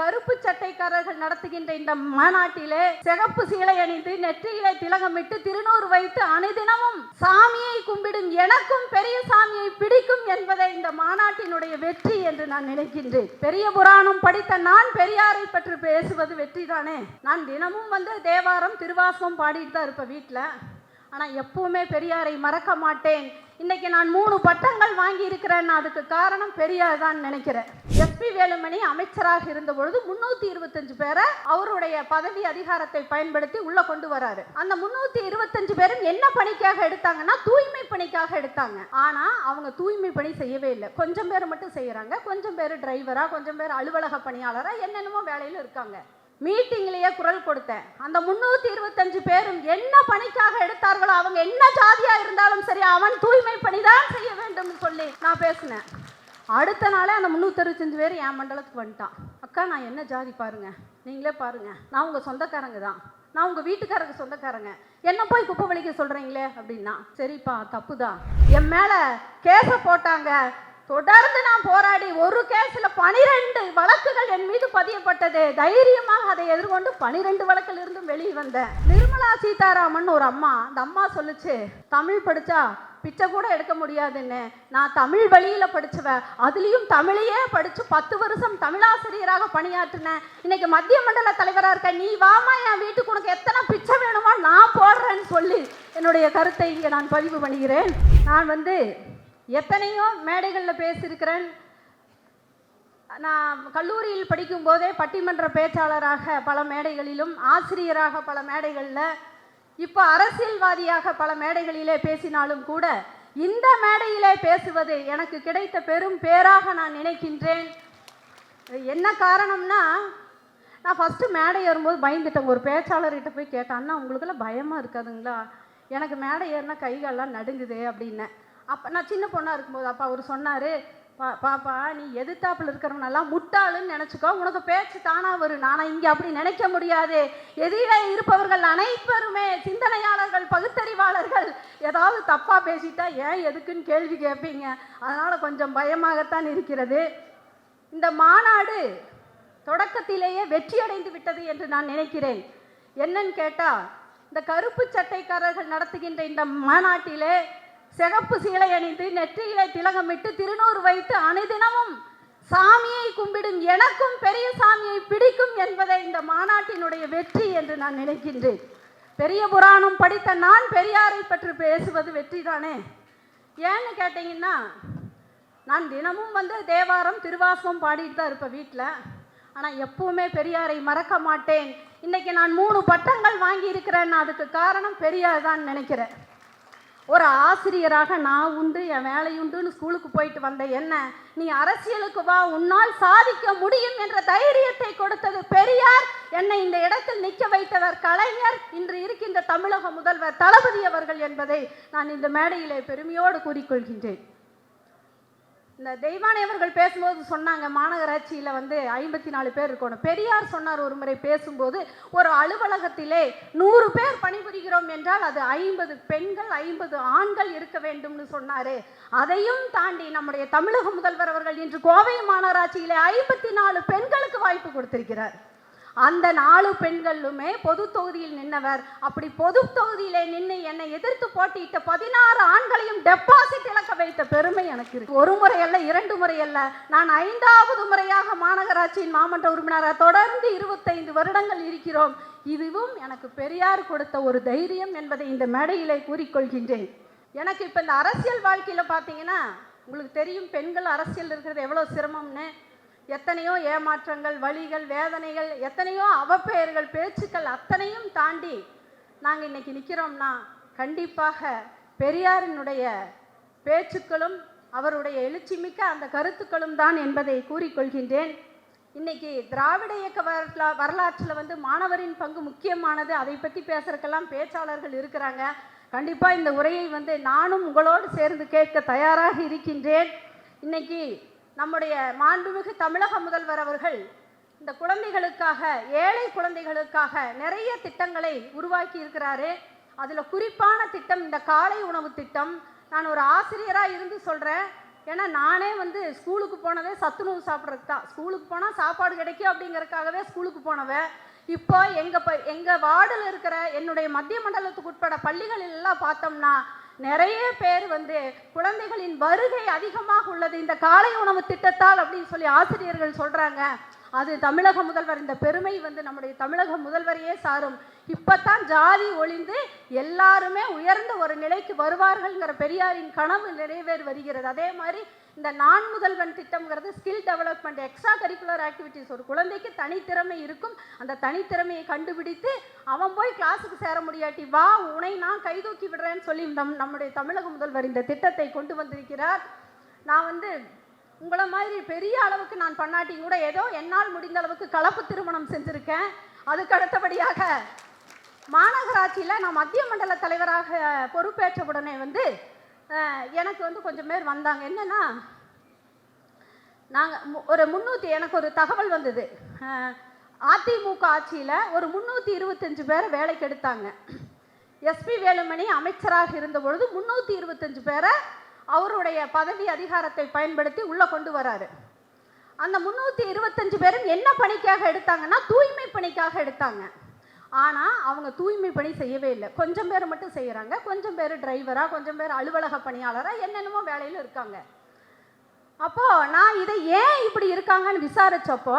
கருப்பு சட்டைக்காரர்கள் நடத்துகின்ற இந்த மாநாட்டிலே சிகப்பு சீலை அணிந்து நெற்றியிலே திலகமிட்டு திருநூறு வைத்து அனுதினமும் சாமியை கும்பிடும் எனக்கும் பெரிய சாமியை பிடிக்கும் என்பதை இந்த மாநாட்டினுடைய வெற்றி என்று நான் நினைக்கின்றேன். பெரிய புராணம் படித்த நான் பெரியாரை பற்றி பேசுவது வெற்றி தானே நான் தினமும் வந்து தேவாரம் திருவாசகம் பாடிட்டு தான் இருப்பேன் வீட்டில். ஆனால் எப்பவுமே பெரியாரை மறக்க மாட்டேன். இன்னைக்கு நான் மூணு பட்டங்கள் வாங்கி இருக்கிறேன் அதுக்கு காரணம் பெரியார் தான் நினைக்கிறேன் எஸ்பி வேலுமணி அமைச்சராக இருந்த பொழுது முன்னூத்தி இருபத்தஞ்சு பேரை அவருடைய பதவி அதிகாரத்தை பயன்படுத்தி உள்ள கொண்டு வராரு. அந்த முன்னூத்தி இருபத்தஞ்சு பேரும் என்ன பணிக்காக எடுத்தாங்கன்னா தூய்மை பணிக்காக எடுத்தாங்க. ஆனா அவங்க தூய்மை பணி செய்யவே இல்லை. கொஞ்சம் பேர் மட்டும் செய்யறாங்க. கொஞ்சம் பேர் டிரைவரா கொஞ்சம் பேர் அலுவலக பணியாளரா என்னென்னமோ வேலையில இருக்காங்க. மீட்டிங்லேயே குரல் கொடுத்தேன். அந்த முந்நூற்றி இருபத்தஞ்சு பேரும் என்ன பணிக்காக எடுத்தார்களோ அவங்க என்ன ஜாதியாக இருந்தாலும் சரி அவன் தூய்மை பணிதான் செய்ய வேண்டும் சொல்லி நான் பேசினேன். அடுத்த நாளே அந்த முந்நூற்றி அறுபத்தஞ்சு பேர் என் மண்டலத்துக்கு வந்துட்டான். அக்கா நான் என்ன ஜாதி பாருங்க? நீங்களே பாருங்க. நான் உங்கள் சொந்தக்காரங்க தான். நான் உங்கள் வீட்டுக்காரங்க சொந்தக்காரங்க. என்ன போய் குப்பை வலிக்க சொல்கிறீங்களே அப்படின்னா சரிப்பா தப்பு தான் என் மேலே கேஸ போட்டாங்க. தொடர்ந்து நான் போராடி ஒரு கேஸில் பனிரெண்டு வழக்குகள் என் மீது பதியப்பட்டது. தைரியமாக அதை எதிர்கொண்டு பனிரெண்டு வழக்கில் இருந்தும் வெளியே வந்தேன். நிர்மலா சீதாராமன் ஒரு அம்மா. அந்த அம்மா சொல்லுச்சு தமிழ் படித்தா பிச்சை கூட எடுக்க முடியாதுன்னு. நான் தமிழ் வழியில் படிச்சுவேன். அதுலேயும் தமிழையே படித்து பத்து வருஷம் தமிழாசிரியராக பணியாற்றினேன். இன்னைக்கு மத்திய மண்டல தலைவராக இருக்க நீ வாமா என் வீட்டுக்கு உனக்கு எத்தனை பிச்சை வேணுமோ நான் போடுறேன்னு சொல்லி என்னுடைய கருத்தை இங்கே நான் பதிவு பண்ணுகிறேன். நான் வந்து எத்தனையோ மேடைகளில் பேசியிருக்கிறேன். நான் கல்லூரியில் படிக்கும் போதே பட்டிமன்ற பேச்சாளராக பல மேடைகளிலும் ஆசிரியராக பல மேடைகளில் இப்போ அரசியல்வாதியாக பல மேடைகளிலே பேசினாலும் கூட இந்த மேடையிலே பேசுவது எனக்கு கிடைத்த பெரும் பேராக நான் நினைக்கின்றேன். என்ன காரணம்னா நான் ஃபஸ்ட்டு மேடை ஏறும்போது பயந்துட்டேன். ஒரு பேச்சாளர்கிட்ட போய் கேட்டேன் அண்ணா உங்களுக்கெல்லாம் பயமாக இருக்காதுங்களா? எனக்கு மேடை ஏறினா கைகாலெலாம் நடுங்குது அப்படின்னேன். அப்போ நான் சின்ன பொண்ணாக இருக்கும்போது அப்பா அவர் சொன்னார் பா பாப்பா நீ எதிர்த்தாப்பில் இருக்கிறவனெல்லாம் முட்டாளுன்னு நினச்சிக்கோ. உனக்கு பேச்சு தானா வரும். நானா இங்கே அப்படி நினைக்க முடியாது. எதிரே இருப்பவர்கள் அனைவருமே சிந்தனையாளர்கள் பகுத்தறிவாளர்கள். ஏதாவது தப்பாக பேசிட்டா ஏன் எதுக்குன்னு கேள்வி கேட்பீங்க. அதனால் கொஞ்சம் பயமாகத்தான் இருக்கிறது. இந்த மாநாடு தொடக்கத்திலேயே வெற்றியடைந்து விட்டது என்று நான் நினைக்கிறேன். என்னன்னு கேட்டால் இந்த கருப்பு சட்டைக்காரர்கள் நடத்துகின்ற இந்த மாநாட்டிலே சிகப்பு சீலை அணிந்து நெற்றியிலே திலகமிட்டு திருநூறு வைத்து அனுதினமும் சாமியை கும்பிடும் எனக்கும் பெரிய சாமியை பிடிக்கும் என்பதை இந்த மாநாட்டினுடைய வெற்றி என்று நான் நினைக்கின்றேன். பெரிய புராணம் படித்த நான் பெரியாரை பற்றி பேசுவது வெற்றி தானே ஏன்னு கேட்டிங்கன்னா நான் தினமும் வந்து தேவாரம் திருவாசகம் பாடிட்டு தான் இருப்பேன் வீட்டில் ஆனால் எப்பவுமே பெரியாரை மறக்க மாட்டேன். இன்றைக்கி நான் மூணு பட்டங்கள் வாங்கியிருக்கிறேன் அதுக்கு காரணம் பெரியார் தான் நினைக்கிறேன். ஒரு ஆசிரியராக நான் உண்டு என் வேலையுண்டுன்னு ஸ்கூலுக்கு போயிட்டு வந்த என்ன நீ அரசியலுக்கு வா உன்னால் சாதிக்க முடியும் என்ற தைரியத்தை கொடுத்தது பெரியார். என்னை இந்த இடத்தில் நிற்க வைத்தவர் கலைஞர். இன்று இருக்கின்ற தமிழக முதல்வர் தளபதி அவர்கள் என்பதை நான் இந்த மேடையிலே பெருமையோடு கூறிக்கொள்கின்றேன். இந்த தெய்வானையவர்கள் பேசும்போது சொன்னாங்க மாநகராட்சியில் வந்து ஐம்பத்தி நாலு பேர் இருக்கணும். பெரியார் சொன்னார் ஒரு முறை பேசும்போது ஒரு அலுவலகத்திலே நூறு பேர் பணிபுரிகிறோம் என்றால் அது ஐம்பது பெண்கள் ஐம்பது ஆண்கள் இருக்க வேண்டும்னு சொன்னாரு. அதையும் தாண்டி நம்முடைய தமிழக முதல்வர் அவர்கள் இன்று கோவை மாநகராட்சியிலே ஐம்பத்தி நாலு பெண்களுக்கு வாய்ப்பு கொடுத்திருக்கிறார். அந்த நாலு பெண்களுமே பொது தொகுதியில் நின்னவர். அப்படி பொது தொகுதியிலே நின்று என்னை எதிர்த்து போட்டியிட்ட பதினாறு ஆண்களையும் டெபாசிட் இழக்க வைத்த பெருமை எனக்கு இருக்கு. ஒரு முறை அல்ல இரண்டு முறை அல்ல. நான் ஐந்தாவது முறையாக மாநகராட்சியின் மாமன்ற உறுப்பினராக தொடர்ந்து இருபத்தைந்து வருடங்கள் இருக்கிறோம். இதுவும் எனக்கு பெரியார் கொடுத்த ஒரு தைரியம் என்பதை இந்த மேடையிலே கூறிக்கொள்கின்றேன். எனக்கு இப்போ இந்த அரசியல் வாழ்க்கையில் பார்த்தீங்கன்னா உங்களுக்கு தெரியும் பெண்கள் அரசியல் இருக்கிறது எவ்வளோ சிரமம்னு. எத்தனையோ ஏமாற்றங்கள் வலிகள் வேதனைகள் எத்தனையோ அவப்பெயர்கள் பேச்சுக்கள் அத்தனையும் தாண்டி நாங்கள் இன்றைக்கி நிற்கிறோம்னா கண்டிப்பாக பெரியாரினுடைய பேச்சுக்களும் அவருடைய எழுச்சிமிக்க அந்த கருத்துக்களும் தான் என்பதை கூறிக்கொள்கின்றேன். இன்னைக்கு திராவிட இயக்க வரலா வரலாற்றில் வந்து மாணவரின் பங்கு முக்கியமானது. அதை பற்றி பேசுறதுக்கெல்லாம் பேச்சாளர்கள் இருக்கிறாங்க. கண்டிப்பாக இந்த உரையை வந்து நானும் உங்களோடு சேர்ந்து கேட்க தயாராக இருக்கின்றேன். இன்னைக்கு நம்முடைய மாண்புமிகு தமிழக முதல்வர் அவர்கள் இந்த குழந்தைகளுக்காக ஏழை குழந்தைகளுக்காக நிறைய திட்டங்களை உருவாக்கி இருக்கிறாரு அதில் குறிப்பான திட்டம் இந்த காலை உணவு திட்டம் நான் ஒரு ஆசிரியராக இருந்து சொல்கிறேன் ஏன்னா நானே வந்து ஸ்கூலுக்கு போனதே சத்துணவு சாப்பிட்றதுக்கு தான். ஸ்கூலுக்கு போனால் சாப்பாடு கிடைக்கும் அப்படிங்கிறதுக்காகவே ஸ்கூலுக்கு போனவன். இப்போ எங்கள் ப எங்கள் வார்டில் இருக்கிற என்னுடைய மத்திய மண்டலத்துக்கு உட்பட பள்ளிகளிலெல்லாம் பார்த்தோம்னா நிறைய பேர் வந்து குழந்தைகளின் வருகை அதிகமாக உள்ளது. இந்த காலை உணவு திட்டத்தால் அப்படின்னு சொல்லி ஆசிரியர்கள் சொல்கிறாங்க அது தமிழக முதல்வர் இந்த பெருமை வந்து நம்முடைய தமிழக முதல்வரையே சாரும். இப்பத்தான் ஜாதி ஒளிந்து எல்லாருமே உயர்ந்த ஒரு நிலைக்கு வருவார்கள்ங்கிற பெரியாரின் கனவு நிறைவேறி வருகிறது. அதே மாதிரி இந்த நான் முதல்வன் திட்டம்ங்கிறது skill development extracurricular activities ஒரு குழந்தைக்கு தனித்திறமை இருக்கும். அந்த தனித்திறமையை கண்டுபிடித்து அவன் போய் கிளாஸுக்கு சேர முடியாட்டி வா உனை நான் கைதூக்கி விடுறேன்னு சொல்லி நம் நம்முடைய தமிழக முதல்வர் இந்த திட்டத்தை கொண்டு வந்திருக்கிறார். நான் வந்து உங்களை மாதிரி பெரிய அளவுக்கு நான் பண்ணாட்டி கூட ஏதோ என்னால் முடிந்த அளவுக்கு கலப்பு திருமணம் செஞ்சுருக்கேன். அதுக்கு அடுத்தபடியாக மாநகராட்சியில் நான் மத்திய மண்டல தலைவராக பொறுப்பேற்ற உடனே வந்து எனக்கு வந்து கொஞ்சம் பேர் வந்தாங்க. என்னென்னா நாங்கள் ஒரு முந்நூற்றி எனக்கு ஒரு தகவல் வந்தது. அதிமுக ஆட்சியில் ஒரு முந்நூற்றி இருபத்தஞ்சு பேரை வேலைக்கு எடுத்தாங்க. எஸ்பி வேலுமணி அமைச்சராக இருந்த பொழுது முந்நூற்றி இருபத்தஞ்சு பேரை அவருடைய பதவி அதிகாரத்தை பயன்படுத்தி உள்ளே கொண்டு வராரு. அந்த முந்நூற்றி இருபத்தஞ்சு பேரும் என்ன பணிக்காக எடுத்தாங்கன்னா தூய்மை பணிக்காக எடுத்தாங்க. ஆனால் அவங்க தூய்மை பணி செய்யவே இல்லை. கொஞ்சம் பேர் மட்டும் செய்கிறாங்க கொஞ்சம் பேர் டிரைவராக கொஞ்சம் பேர் அலுவலக பணியாளராக என்னென்னமோ வேலையில் இருக்காங்க. அப்போது நான் இதை ஏன் இப்படி இருக்காங்கன்னு விசாரித்தப்போ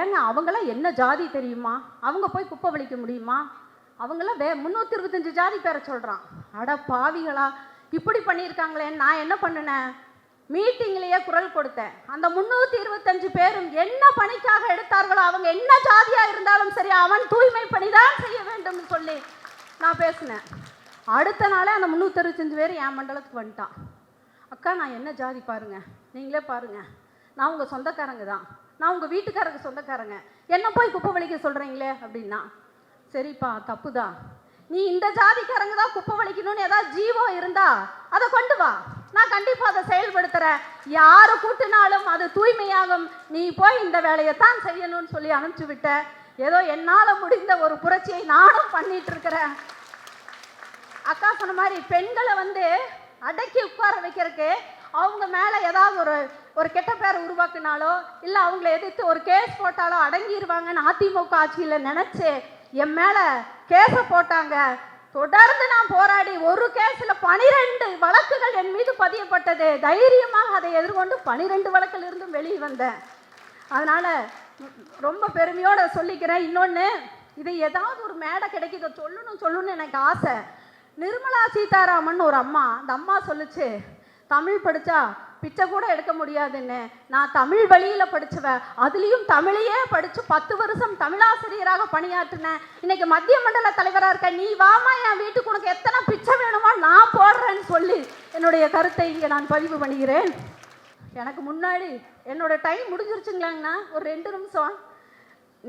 ஏங்க அவங்களாம் என்ன ஜாதி தெரியுமா? அவங்க போய் குப்பை வலிக்க முடியுமா? அவங்களாம் வே முந்நூற்றி இருபத்தஞ்சு ஜாதி பேரை சொல்கிறான் அட பாவிகளா இப்படி பண்ணியிருக்காங்களேன்னு நான் என்ன பண்ணினேன்? மீட்டிங்லேயே குரல் கொடுத்தேன். அந்த முந்நூற்றி இருபத்தஞ்சு பேரும் என்ன பணிக்காக எடுத்தார்களோ அவங்க என்ன ஜாதியாக இருந்தாலும் சரி அவன் தூய்மை பணி தான் செய்ய வேண்டும்னு சொல்லி நான் பேசினேன். அடுத்த நாளே அந்த முந்நூற்றி அறுபத்தஞ்சு பேர் என் மண்டலத்துக்கு வந்துட்டான். அக்கா நான் என்ன ஜாதி பாருங்க? நீங்களே பாருங்கள் நான் உங்கள் சொந்தக்காரங்க தான். நான் உங்கள் வீட்டுக்காரங்க சொந்தக்காரங்க. என்ன போய் குப்பை வலிக்க சொல்கிறீங்களே அப்படின்னா சரிப்பா தப்பு தான் நீ இந்த ஜாதிக்காரங்க தான் குப்பை வலிக்கணும்னு ஏதாவது ஜீவோ இருந்தா அதை கொண்டு வா. நான் கண்டிப்பாக அதை செயல்படுத்துகிறேன் யாரை கூட்டினாலும் அது தூய்மையாகும். நீ போய் இந்த வேலையை தான் செய்யணும்னு சொல்லி அனுப்பிச்சு விட்ட ஏதோ என்னால் முடிந்த ஒரு புரட்சியை நானும் பண்ணிட்டு இருக்கிறேன். அக்கா சொன்ன மாதிரி பெண்களை வந்து அடக்கி உட்கார வைக்கிறதுக்கு அவங்க மேலே ஏதாவது ஒரு ஒரு கெட்ட பேரை உருவாக்குனாலோ இல்லை அவங்கள எதிர்த்து ஒரு கேஸ் போட்டாலோ அடங்கிடுவாங்கன்னு அதிமுக ஆட்சியில் நினச்சி என் மேலே கேஸை போட்டாங்க. தொடர்ந்து நான் போராடி ஒரு கேஸில் பனிரெண்டு வழக்குகள் என் மீது பதியப்பட்டது. தைரியமாக அதை எதிர்கொண்டு பனிரெண்டு வழக்கில் இருந்தும் வெளியே வந்தேன். அதனால் ரொம்ப பெருமையோடு சொல்லிக்கிறேன். இன்னொன்று இது ஏதாவது ஒரு மேடை கிடைக்கிது சொல்லணும் சொல்லணும்னு எனக்கு ஆசை. நிர்மலா சீதாராமன் ஒரு அம்மா. அந்த அம்மா சொல்லுச்சு தமிழ் படித்தா பிச்சை கூட எடுக்க முடியாதுன்னு. நான் தமிழ் வழியில் படிச்சுவேன் அதுலேயும் தமிழையே படித்து பத்து வருஷம் தமிழாசிரியராக பணியாற்றினேன் இன்னைக்கு மத்திய மண்டல தலைவராக இருக்க நீ வாமா என் வீட்டுக்கு உனக்கு எத்தனை பிச்சை வேணுமோ நான் போடுறேன்னு சொல்லி என்னுடைய கருத்தை இங்கே நான் பதிவு பண்ணுகிறேன். எனக்கு முன்னாடி என்னோட டைம் முடிஞ்சிருச்சுங்களாங்கண்ணா? ஒரு ரெண்டு நிமிஷம்.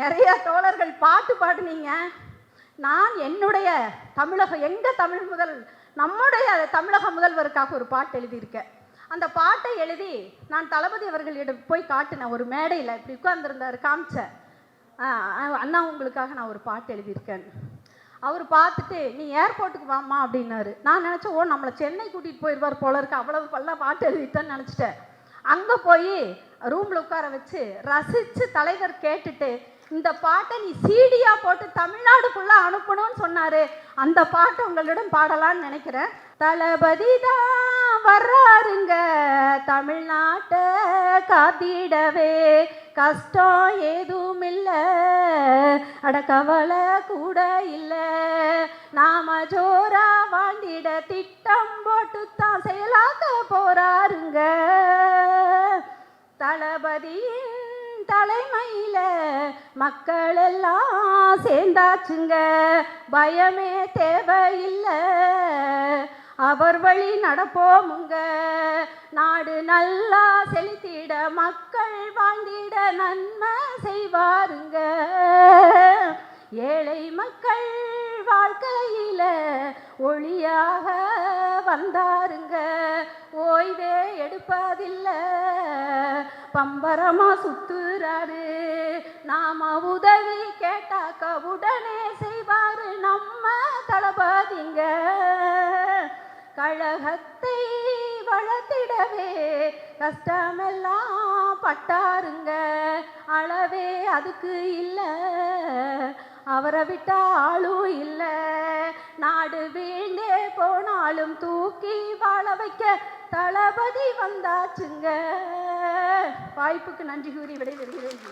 நிறைய தோழர்கள் பாட்டு பாடுனீங்க. நான் என்னுடைய தமிழக எங்கள் தமிழ் முதல் நம்முடைய தமிழக முதல்வருக்காக ஒரு பாட்டு எழுதியிருக்கேன். அந்த பாட்டை எழுதி நான் தளபதி அவர்களிடம் போய் காட்டினேன். ஒரு மேடையில் இப்படி உட்கார்ந்துருந்தார் காமிச்சேன் அண்ணா உங்களுக்காக நான் ஒரு பாட்டு எழுதியிருக்கேன். அவர் பார்த்துட்டு நீ ஏர்போர்ட்டுக்கு வாம்மா அப்படின்னாரு. நான் நினச்சேன் ஓ நம்மளை சென்னை கூட்டிகிட்டு போயிடுவார் போல இருக்கு. அவ்வளவு பல்ல பாட்டு எழுதிட்டேன்னு நினச்சிட்டேன். அங்கே போய் ரூமில் உட்கார வச்சு ரசித்து தலைவர் கேட்டுட்டு இந்த பாட்டை நீ சீடியா போட்டு தமிழ்நாடு ஃபுல்லாக அனுப்பணும்னு சொன்னார். அந்த பாட்டை உங்களிடம் பாடலான்னு நினைக்கிறேன். தளபதி தான் வர்றாருங்க. தமிழ்நாட்டை காத்திடவே கஷ்டம் ஏதும் இல்லை அட கவலை கூட இல்லை. நாம ஜோரா வாண்டிட திட்டம் போட்டு தான் செயலாக்க போறாருங்க. தளபதியின் தலைமையில மக்கள் எல்லாம் சேர்ந்தாச்சுங்க. பயமே தேவையில்லை. அவர் வழி நடப்போமுங்க. நாடு நல்லா செலுத்திட மக்கள் வாழ்ந்திட நன்மை செய்வாருங்க. ஏழை மக்கள் வாழ்க்கையில ஒளியாக வந்தாருங்க. ஓய்வே எடுப்பதில்லை. பம்பரமா சுத்துறாரு. நாம உதவி கேட்டாக்க உடனே செய்வாரு நம்ம தளபதிங்க. கழகத்தை வளர்த்திடவே கஷ்டமெல்லாம் பட்டாருங்க. அளவே அதுக்கு இல்லை. அவரை விட்டா ஆளும் இல்லை. நாடு வீழ்ந்தே போனாலும் தூக்கி வாழ வைக்க தளபதி வந்தாச்சுங்க. வாய்ப்புக்கு நன்றி கூறி விடைபெறுகிறேன்.